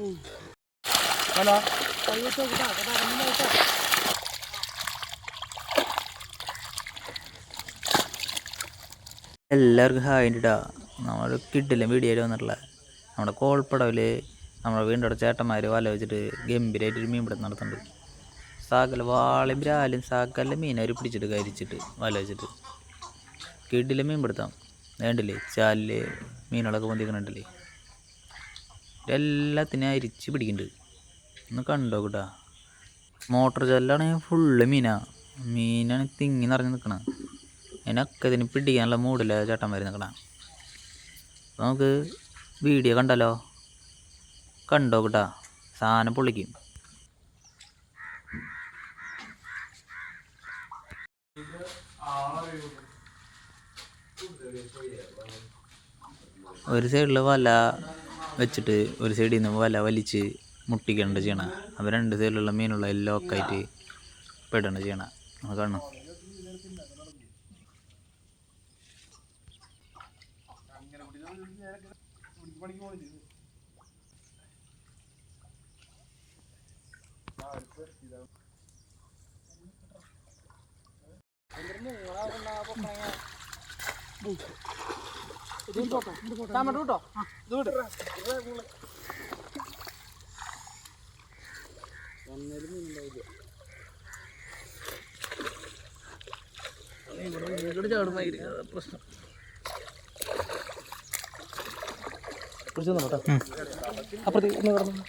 Hello എല്ലാവർക്കും hi ഇട്ടാ നമ്മൾ കിട്ടില്ല വീഡിയോ വന്നിട്ടുള്ള നമ്മുടെ കോൾപ്പടവിൽ നമ്മുടെ അവിടെ ചേട്ടന്മാർ വല വെച്ചിട്ട് ഗംഭീരമായിട്ടൊരു മീൻ പിടുത്തം നടത്തുന്നുണ്ട് സകല ബ്രാലും സകല മീൻ അവർ പിടിച്ചിട്ട് കരിച്ചിട്ട് വല വെച്ചിട്ട്. കിട്ടില്ല മീൻ പിടുത്തം. വേണ്ടില്ലേ? ചാലിൽ മീനുകളൊക്കെ പൊന്തിക്കണുണ്ടല്ലേ? എല്ലാത്തിനും അരിച്ച് പിടിക്കുന്നുണ്ട് ഒന്ന് കണ്ടോ കേട്ടാ. മോട്ടോർ ജെല്ലാണ് ഫുള്ള് മീനാ. മീനാണ് തിങ്ങി നിറഞ്ഞ് നിൽക്കണത് അതിനൊക്കെ ഇതിന് പിടിക്കാനുള്ള മൂടില്ല ചേട്ടന്മാർ നിൽക്കണ നമുക്ക് വീഡിയോ കണ്ടല്ലോ കണ്ടോ കേട്ടാ. സാധനം പൊള്ളിക്കും. ഒരു സൈഡിൽ വല വെച്ചിട്ട് ഒരു സൈഡിൽ നിന്ന് വല വലിച്ച് മുട്ടിക്കണ്ട ചെയ്യണ. അവ രണ്ട് സൈഡിലുള്ള മീനുള്ള എല്ലാം ഒക്കെ ആയിട്ട് പെടണ്ട ചെയ്യണ. നമുക്ക് കാണണം? പ്രശ്നം അപ്പുറത്തേക്ക് ഒന്ന് കിടന്നു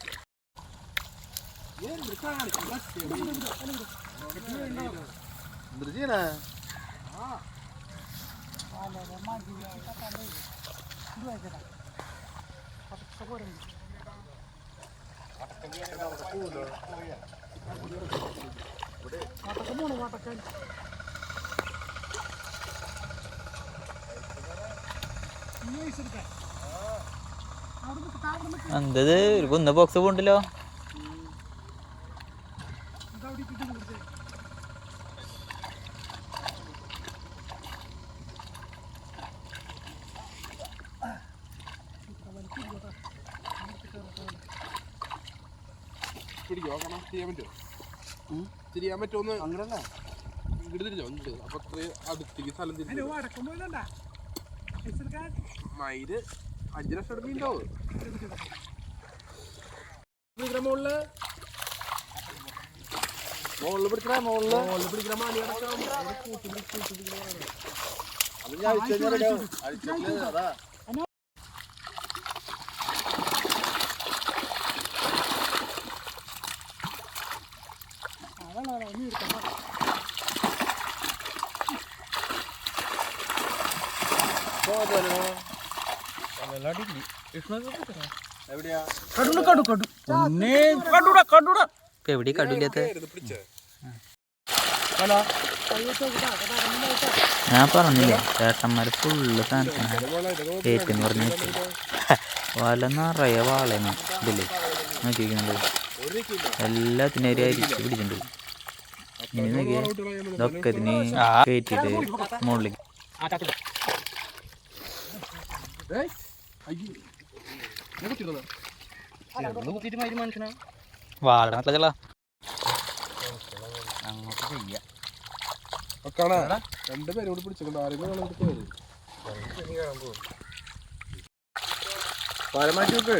എന്തത്? ഒരു കുന്ന ബോക്സ് പോണ്ടല്ലോ. പിടിക്കോ കാരണം ചെയ്യാൻ പറ്റുമോ? തിരിയാൻ പറ്റുമോന്ന് അങ്ങനല്ല? ഇങ്ങോട്ട് തിരിഞ്ഞോ? ഇങ്ങോട്ട് അപ്പൊ അത്രയും അടുത്തേക്ക് സ്ഥലം തിരിഞ്ഞു. മയിൽ അഞ്ചു ലക്ഷം രൂപ ഉണ്ടാവും മുകളിൽ മുകളിൽ പിടിക്കണ മുകളിൽ മുകളിൽ പിടിക്കണ മാലി അത് ഞാൻ അഴിച്ചു കഴിഞ്ഞാൽ റെഡിയാവും അഴിച്ചിട്ടില്ല അതാ കടുടാ കടുടാ ഇപ്പൊ എവിടെ ഞാൻ പറഞ്ഞില്ലേ ചേട്ടന്മാര് ഫുള്ള് സാധനത്തിന്. ഏറ്റെന്ന് പറഞ്ഞ വല നിറയെ വാളയാണ് ഇതില്ലേ നോക്കിയിരിക്കുന്നത് എല്ലാത്തിനും ഒരു അരിച്ച് പിടിച്ചിട്ടുണ്ട്. ഇനി നോക്കിയേ ഇതൊക്കെ ഇതിന് കയറ്റിട്ട് മുകളിലേക്ക്. വാള നല്ല അങ്ങോട്ട് ചെയ്യാം. ഒക്കാണാ രണ്ടുപേരും കൂടി പിടിച്ചിട്ടുണ്ട്. ആരെങ്കിലും വെള്ളം എടുത്ത് വരും പാലം മാറ്റി വെക്ക്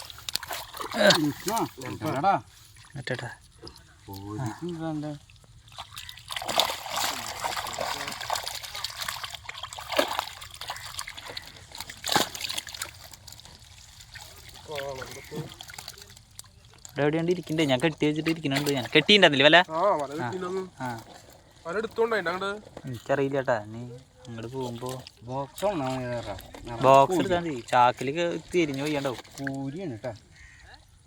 മറ്റേട്ടാ ഇവിടെ എവിടെയാണ്ട് ഇരിക്കണ്ടേ? ഞാൻ കെട്ടി വെച്ചിട്ട് ഇരിക്കുന്നുണ്ട് ഞാൻ കെട്ടിണ്ടായിരുന്നില്ല വല്ല? ആ വല കിട്ടിയില്ലെന്ന് ആ വല എടുത്തോണ്ടായി അങ്ങോട്ട് എനിക്കറിയില്ല ചേട്ടാ നീ അങ്ങോട്ട് പോകുമ്പോ ബോക്സ് ബോക്സ് എടുത്താൽ മതി. ചാക്കിൽ തിരിഞ്ഞു പോയിണ്ടാവും കൂരിയാണ് കേട്ടാ.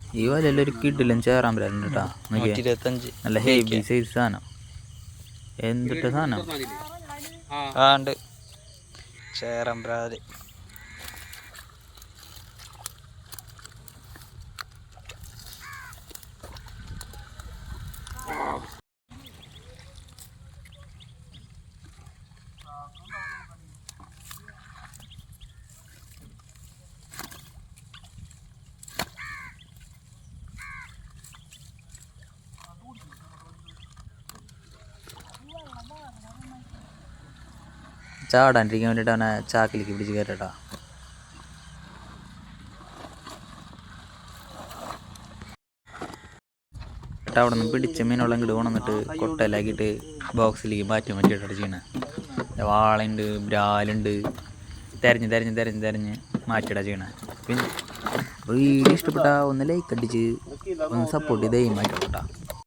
ഈ വലയിൽ ഒരു കിഡിലും ചേറാൻ പറ്റുന്നുണ്ട് കേട്ടോ നല്ല ഹെവി സൈസ് സാധനം. എന്തിട്ട സാധനം? ആ ഉണ്ട്. ചേറമ്പ്രാൽ ചാടാണ്ടിരിക്കാൻ വേണ്ടിയിട്ട് അവനെ ചാക്കിലേക്ക് പിടിച്ച് കയറ്റട്ടാ എന്നിട്ട് അവിടെ നിന്ന് പിടിച്ച മീനുള്ള ഇങ്ങോട്ട് കൊണ്ടുവന്നിട്ട് കൊട്ടയിലാക്കിയിട്ട് ബോക്സിലേക്ക് മാറ്റി മാറ്റിയിട്ടാണ് ചെയ്യണേ. വാളുണ്ട് ബ്രാലുണ്ട്. തിരഞ്ഞ് തിരഞ്ഞ് തെരഞ്ഞ് തിരഞ്ഞ് മാറ്റിയിട്ടാ ചെയ്യണേ. പിന്നെ വീഡിയോ ഇഷ്ടപ്പെട്ട ഒന്ന് ലൈക്ക് അടിച്ച് ഒന്ന് സപ്പോർട്ട് ചെയ്ത് മാറ്റി